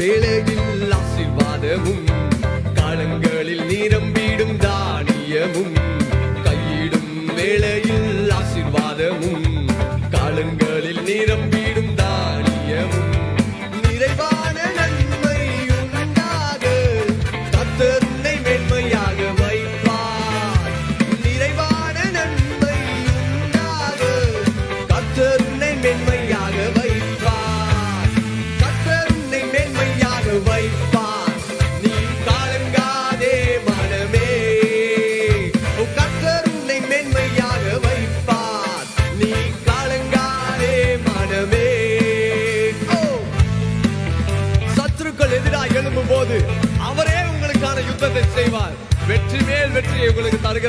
வேளையில் ஆசிர்வாதமும் காலங்களில் நிரம்பிடும் தானியமும் கையிடும் வேளையில் ஆசிர்வாதமும் காலங்களில் நிரம்பிடும் தானியமும். நிறைவான நன்மை உண்டாக கத்தர் உன்னை மென்மையாக வைப்பார். சத்துருக்கள் எதிராக எழும்பும் போது அவரே உங்களுக்கான யுத்தத்தை செய்வார். வெற்றி மேல் வெற்றியை உங்களுக்கு தருகிறார்